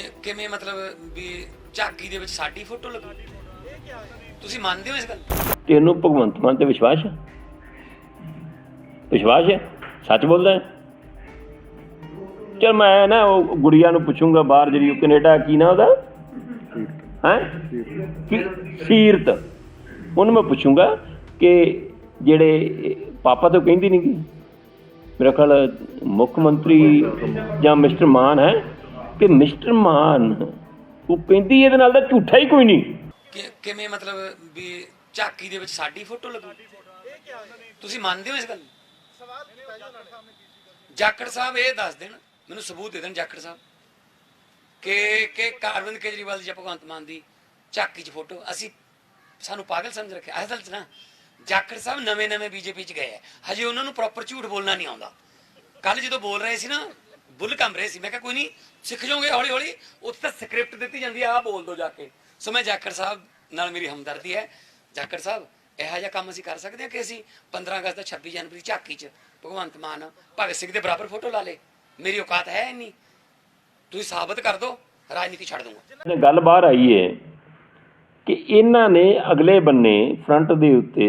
ਕਿ- ਕਿਵੇਂ ਮਤਲਬ ਵੀ ਝਾਕੀ ਦੇ ਵਿੱਚ ਸਾਡੀ ਫੋਟੋ ਲੱਗੂ? ਤੁਸੀਂ ਮੰਨਦੇ ਹੋ ਇਸ ਗੱਲ? ਤੈਨੂੰ ਭਗਵੰਤ ਮਾਨ ਤੇ ਵਿਸ਼ਵਾਸ ਹੈ? ਵਿਸ਼ਵਾਸ ਹੈ? ਸੱਚ ਬੋਲਦਾ ਹੈ? ਚਲ ਮੈਂ ਨਾ ਉਹ ਗੁੜੀਆ ਨੂੰ ਪੁੱਛੂੰਗਾ ਬਾਹਰ ਜਿਹੜੀ ਉਹ ਕੈਨੇਡਾ ਕੀ ਨਾ ਉਹਦਾ? ਹੈ? ਸੀਰਤ। ਉਹਨੂੰ ਮੈਂ ਪੁੱਛੂੰਗਾ ਕਿ ਜਿਹੜੇ ਪਾਪਾ ਤੋਂ ਕਹਿੰਦੀ ਨਹੀਂ ਗੀ ਮੇਰਾ ਖਿਆਲ ਮੁੱਖ ਮੰਤਰੀ ਜਾਂ ਮਿਸਟਰ ਮਾਨ ਹੈ? ਕਿ ਮਿਸਟਰ ਮਾਨ ਉਹ ਕਹਿੰਦੀ ਇਹਦੇ ਨਾਲ ਦਾ ਝੂਠਾ ਹੀ ਕੋਈ ਨਹੀਂ। ਕਿ ਕਿਵੇਂ ਮਤਲਬ ਵੀ ਝਾਕੀ ਦੇ ਵਿੱਚ ਸਾਡੀ ਫੋਟੋ ਲੱਗੂ? ਤੁਸੀਂ ਮੰਨਦੇ ਹੋ ਇਸ ਗੱਲ? ਨੂੰ? ਜਾਖੜ ਸਾਹਿਬ ਇਹ ਦੱਸ ਦੇਣ, ਮੈਨੂੰ ਸਬੂਤ ਦੇ ਦੇਣ ਜਾਖੜ ਸਾਹਿਬ, ਕਿ ਕਿ ਅਰਵਿੰਦ ਕੇਜਰੀਵਾਲ ਦੀ ਜਾਂ ਭਗਵੰਤ ਮਾਨ ਦੀ ਝਾਕੀ 'ਚ ਫੋਟੋ, ਅਸੀਂ ਸਾਨੂੰ ਪਾਗਲ ਸਮਝ ਰੱਖਿਆ। ਅਸਲ 'ਚ ਨਾ, ਜਾਖੜ ਸਾਹਿਬ ਨਵੇਂ ਨਵੇਂ ਬੀਜੇਪੀ 'ਚ ਗਏ ਆ। ਹਜੇ ਉਹਨਾਂ ਨੂੰ ਪ੍ਰੋਪਰ ਝੂਠ ਬੋਲਣਾ ਨਹੀਂ ਆਉਂਦਾ। ਕੱਲ ਜਦੋਂ ਬੋਲ ਰਹੇ ਸੀ ਨਾ ਬੁੱਲ ਕੰਬ ਰਹੇ ਸੀ। ਮੈਂ ਕਿਹਾ, ਕੋਈ ਨਹੀਂ ਸਿੱਖ ਜਾਓਗੇ ਹੌਲੀ ਹੌਲੀ। ਉੱਥੇ ਤਾਂ ਸਕ੍ਰਿਪਟ ਦਿੱਤੀ ਜਾਂਦੀ ਆ, ਆਹ ਬੋਲ ਦੋ ਜਾ ਕੇ। ਸੋ ਮੈਂ ਜਾਖੜ ਸਾਹਿਬ ਨਾਲ ਮੇਰੀ ਹਮਦਰਦੀ ਹੈ। ਜਾਖੜ ਸਾਹਿਬ, ਇਹੋ ਜਿਹਾ ਕੰਮ ਅਸੀਂ ਕਰ ਸਕਦੇ ਹਾਂ ਕਿ ਅਸੀਂ 15 ਅਗਸਤ 26 ਜਨਵਰੀ ਝਾਕੀ 'ਚ ਭਗਵੰਤ ਮਾਨ ਭਗਤ ਸਿੰਘ ਦੇ ਬਰਾਬਰ ਫੋਟੋ ਲਾ ਲੇ। ਮੇਰੀ ਔਕਾਤ ਹੈ ਨਹੀਂ ਤੁਸੀਂ ਸਾਬਤ ਕਰ ਦਿਓ ਰਾਜਨੀਤੀ ਛੱਡ ਦੂੰਗਾ। ਗੱਲ ਬਾਹਰ ਆਈ ਹੈ ਕਿ ਇਹਨਾਂ ਨੇ ਅਗਲੇ ਬੰਨੇ ਫਰੰਟ ਦੇ ਉੱਤੇ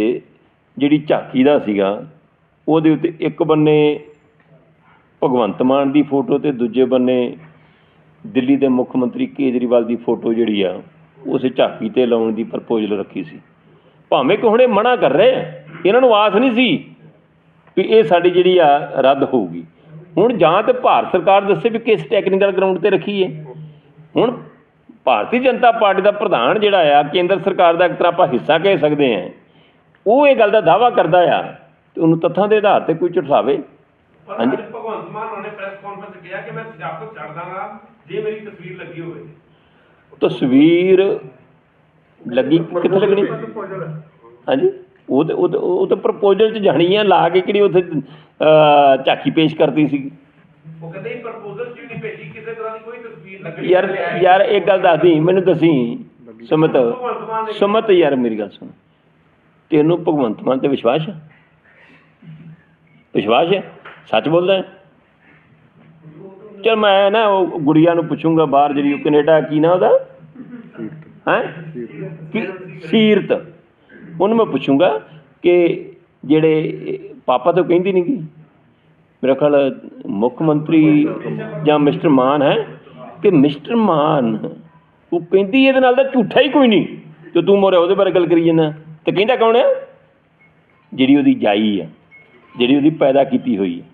ਜਿਹੜੀ ਝਾਕੀ ਦਾ ਸੀਗਾ, ਉਹਦੇ ਉੱਤੇ ਇੱਕ ਬੰਨੇ ਭਗਵੰਤ ਮਾਨ ਦੀ ਫੋਟੋ ਤੇ ਦੂਜੇ ਬੰਨੇ ਦਿੱਲੀ ਦੇ ਮੁੱਖ ਮੰਤਰੀ ਕੇਜਰੀਵਾਲ ਦੀ ਫੋਟੋ ਜਿਹੜੀ ਆ ਉਸੇ ਝਾਕੀ ਤੇ ਲਾਉਣ ਦੀ ਪ੍ਰਪੋਜ਼ਲ ਰੱਖੀ ਸੀ। ਭਾਵੇਂ ਕਿ ਹੁਣੇ ਮਨਾ ਕਰ ਰਹੇ ਆ ਇਹਨਾਂ ਨੂੰ ਆਸ ਨਹੀਂ ਸੀ ਵੀ ਇਹ ਸਾਡੀ ਜਿਹੜੀ ਆ ਰੱਦ ਹੋਊਗੀ। ਹੁਣ ਜਾਂ ਤੇ ਭਾਰਤ ਸਰਕਾਰ ਦੱਸੇ ਵੀ ਕਿਸ ਟੈਕਨੀਕਲ ਗਰਾਊਂਡ ਤੇ ਰੱਖੀ ਹੈ ਹੁਣ ਭਾਰਤੀ ਜਨਤਾ ਪਾਰਟੀ ਦਾ ਪ੍ਰਧਾਨ ਜਿਹੜਾ ਆ ਕੇਂਦਰ ਸਰਕਾਰ ਦਾ ਇੱਕ ਤਰ੍ਹਾਂ ਆਪਾਂ ਹਿੱਸਾ ਕਹਿ ਸਕਦੇ ਹਾਂ ਉਹ ਇਹ ਗੱਲ ਦਾ ਦਾਵਾ ਕਰਦਾ ਆ ਤੇ ਉਹਨੂੰ ਤੱਥਾਂ ਦੇ ਆਧਾਰ ਤੇ ਕੋਈ ਪਰ ਹਾਂਜੀ। ਮਾਨ ਹੋਣੇ ਪ੍ਰੈਸ ਕਾਨਫਰੰਸ ਕਿਹਾ ਕਿ ਮੈਂ ਸਿਆਸਤ ਛੱਡ ਦਾਂਗਾ ਜੇ ਮੇਰੀ ਤਸਵੀਰ ਲੱਗੀ ਹੋਵੇ। ਤਸਵੀਰ ਲੱਗੀ ਕਿੱਥੇ ਲੱਗਣੀ? ਹਾਂਜੀ ਉਹ ਤੇ ਉਹ ਤੇ- ਪ੍ਰਪੋਜ਼ਲ 'ਚ ਜਾਣੀ ਆ ਲਾ ਕੇ ਕਿਹੜੀ ਉੱਥੇ ਝਾਕੀ ਪੇਸ਼ ਕਰਤੀ ਸੀ। ਉਹ ਕਹਿੰਦੇ ਪ੍ਰਪੋਜ਼ਲ 'ਚ ਵੀ ਨਹੀਂ ਭੇਜੀ ਕਿਸੇ ਤਰ੍ਹਾਂ ਦੀ ਕੋਈ ਤਸਵੀਰ ਲੱਗਣੀ ਯਾਰ ਯਾਰ ਇੱਕ ਗੱਲ ਦੱਸਦੀ ਮੈਨੂੰ ਦੱਸੀ ਸੁਮਤ। ਨੇ ਸੁਮਤ ਯਾਰ ਮੇਰੀ ਗੱਲ ਸੁਣ। ਤੈਨੂੰ ਭਗਵੰਤ ਮਾਨ ਤੇ ਵਿਸ਼ਵਾਸ ਹੈ ਵਿਸ਼ਵਾਸ ਹੈ ਸੱਚ ਬੋਲਦਾ ਹੈ? ਚਲ ਮੈਂ ਨਾ ਉਹ ਗੁੜੀਆ ਨੂੰ ਪੁੱਛੂੰਗਾ ਬਾਹਰ ਜਿਹੜੀ ਉਹ ਕੈਨੇਡਾ ਕੀ ਨਾ ਉਹਦਾ? ਹੈ? ਸੀਰਤ। ਉਹਨੂੰ ਮੈਂ ਪੁੱਛੂੰਗਾ ਕਿ ਜਿਹੜੇ ਪਾਪਾ ਤੋਂ ਕਹਿੰਦੀ ਨਹੀਂ ਗੀ? ਮੇਰਾ ਖਿਆਲ ਮੁੱਖ ਮੰਤਰੀ ਜਾਂ ਮਿਸਟਰ ਮਾਨ ਹੈ ਕਿ ਮਿਸਟਰ ਮਾਨ ਉਹ ਕਹਿੰਦੀ ਇਹਦੇ ਨਾਲ ਤਾਂ ਝੂਠਾ ਹੀ ਕੋਈ ਨਹੀਂ। ਤੇ ਤੂੰ ਮੋਰੇ ਉਹਦੇ ਬਾਰੇ ਗੱਲ ਕਰੀ ਜਾਂਦਾ। ਤੇ ਕਹਿੰਦਾ ਕੌਣ ਹੈ ਜਿਹੜੀ ਉਹਦੀ ਜਾਈ ਆ, ਜਿਹੜੀ ਉਹਦੀ ਪੈਦਾ ਕੀਤੀ ਹੋਈ ਹੈ